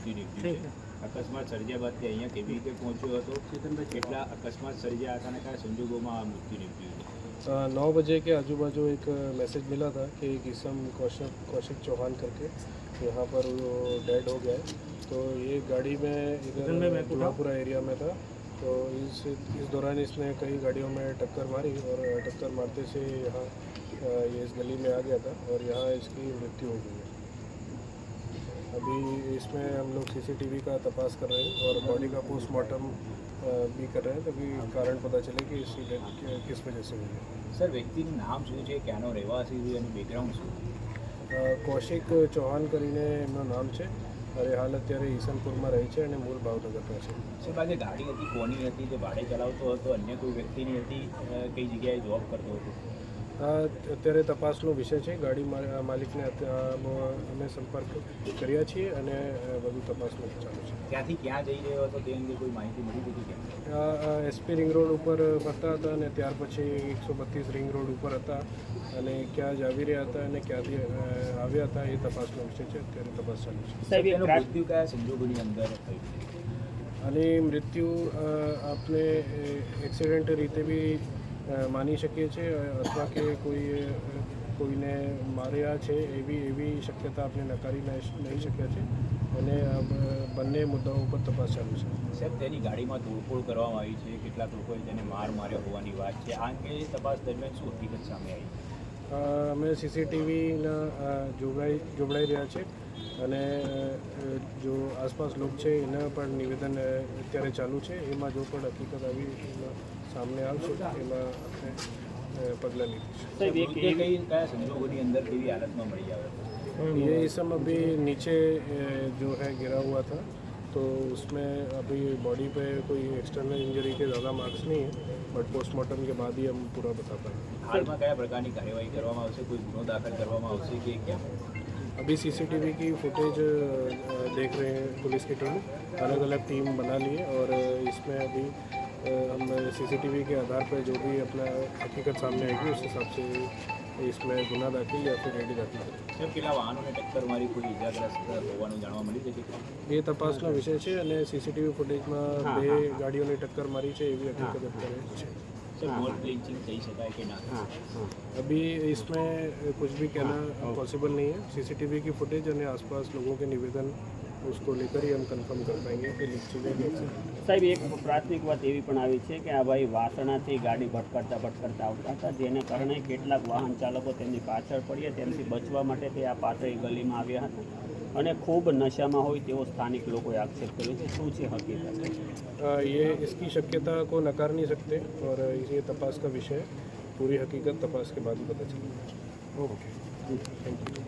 મૃત્યુ નીપજ્યું છે અકસ્માત સર્જ્યા બાદ તે અહીંયા કેવી રીતે પહોંચ્યો હતો કેટલા અકસ્માત સર્જ્યા હતા અને કયા સંજોગોમાં આ મૃત્યુ નીપજ્યું છે अ, नौ बजे के आजू बाजू एक मैसेज मिला था कि एक इसम कौशिक कौशिक चौहान करके यहाँ पर वो डेड हो गया है तो ये गाड़ी में इधर दुलापुरा एरिया में था तो इस इस दौरान इसने कई गाड़ियों में टक्कर मारी और टक्कर मारते से यहाँ अ, ये इस गली में आ गया था और यहाँ इसकी मृत्यु हो गई है अभी इसमें हम लोग सीसीटीवी का तपास कर रहे हैं और बॉडी का पोस्टमार्टम अ, भी कर रहे हैं तभी कारण पता चले कि इसकी डेथ कि- किस वजह से हुई है સર વ્યક્તિનું નામ શું છે ક્યાંનો રહેવાસી છે અને બેકગ્રાઉન્ડ શું અ, કૌશિક ચૌહાણ કરીને એમનું નામ છે અને હાલ અત્યારે ઈસનપુરમાં રહે છે અને મૂળ ભાવનગરના છે સાહેબ આજે ગાડી હતી કોની હતી જે ભાડે ચલાવતો હતો અન્ય કોઈ વ્યક્તિની હતી અ, કઈ જગ્યાએ જોબ કરતો હતો આ અત્યારે તપાસનો વિષય છે. ગાડી માલિકને અમે સંપર્ક કર્યા છીએ અને વધુ તપાસનું ચાલુ છે. ત્યાંથી ક્યાં જઈ રહ્યો હતો તે અંગે કોઈ માહિતી મળી હતી કે? એસપી રિંગ રોડ ઉપર ફરતા હતા અને ત્યાર પછી એકસો બત્રીસ રિંગ રોડ ઉપર હતા અને ક્યાં જ આવી રહ્યા હતા અને ક્યાંથી આવ્યા હતા એ તપાસનો વિષય છે. અત્યારે તપાસ ચાલુ છે. સાહેબ એનું મૃત્યુ કયા સંજોગોની અંદર થયું અને મૃત્યુ આપને એક્સિડન્ટ રીતે બી માની શકીએ છીએ અથવા કે કોઈ કોઈને માર્યા છે એવી એવી શક્યતા આપણે નકારી નહીં શક્યા છે અને બંને મુદ્દાઓ ઉપર તપાસ ચાલુ છે. સાહેબ તેની ગાડીમાં તોડફોડ કરવામાં આવી છે કેટલાક લોકોએ તેને માર માર્યો હોવાની વાત છે. આ અંગે તપાસ દરમિયાન શું હકીકત સામે આવી? અ, અમે સીસીટીવીના જોડાઈ જોડાઈ રહ્યા છે અને અ, જો આસપાસ લોક છે એના પણ નિવેદન અ, અત્યારે ચાલુ છે એમાં જો પણ હકીકત આવી એમાં સામે આવશે એમાં આપણે અ, પગલાં લીધું સાહેબ એ કઈ કયા સંજોગોની અંદર કેવી હાલતમાં મળી આવે છે ये इसम अभी नीचे अ, जो है गिरा हुआ था तो उसमें अभी बॉडी पे कोई एक्सटर्नल इंजरी के ज़्यादा मार्क्स नहीं है बट पोस्टमार्टम के बाद ही हम पूरा बता पाएंगे હાલમાં કયા પ્રકારની કાર્યવાહી કરવામાં આવશે કોઈ ગુનો દાખલ કરવામાં આવશે કે કેમ अभी सीसीटीवी की फुटेज अ, देख रहे हैं पुलिस की टीम अलग अलग टीम बना ली है और अ, इसमें अभी अ, हम सीसीटीवी के आधार पर जो भी अपना हकीकत सामने आएगी उस हिसाब से इसमें गुना दाखिल या फिर रेडी दाखिल करेंगे સાહેબ કેટલા વાહનોને ટક્કર મારી કોઈ ઇજાગ્રસ્ત હોવાનું જાણવા મળી છે કે એ તપાસનો વિષય છે અને સીસીટીવી ફુટેજમાં બે ગાડીઓની ટક્કર મારી છે એવી હકીકત અત્યારે છે સર ગોલ્ડ પ્લેચિંગ કહી શકાય કે ના अभी इसमें कुछ भी कहना पॉसिबल नहीं है सीसीटीवी की फुटेज અને आसपास लोगों के निवेदन उसको लेकर ही हम कंफर्म कर पाएंगे कि निश्चित है कि accident સાહેબ એક પ્રાથમિક વાત એવી પણ આવી છે કે આ ભાઈ વાસણાથી ગાડી ભટકાડતા ભટકાડતા આવતા હતા જેને કારણે કેટલાક વાહન ચાલકો તેમની પાછળ પડ્યા તેમથી બચવા માટે તે આ પાતળી ગલીમાં આવ્યા હતા અને ખૂબ નશામાં હોય તેવો સ્થાનિક લોકોએ આક્ષેપ કર્યો છે શું છે હકીકત अ, ये इसकी शक्यता को नकार नहीं सकते और ये तपास का विषय है पूरी हकीकत तपास के बाद ही पता चलेगा ओके थैंक यू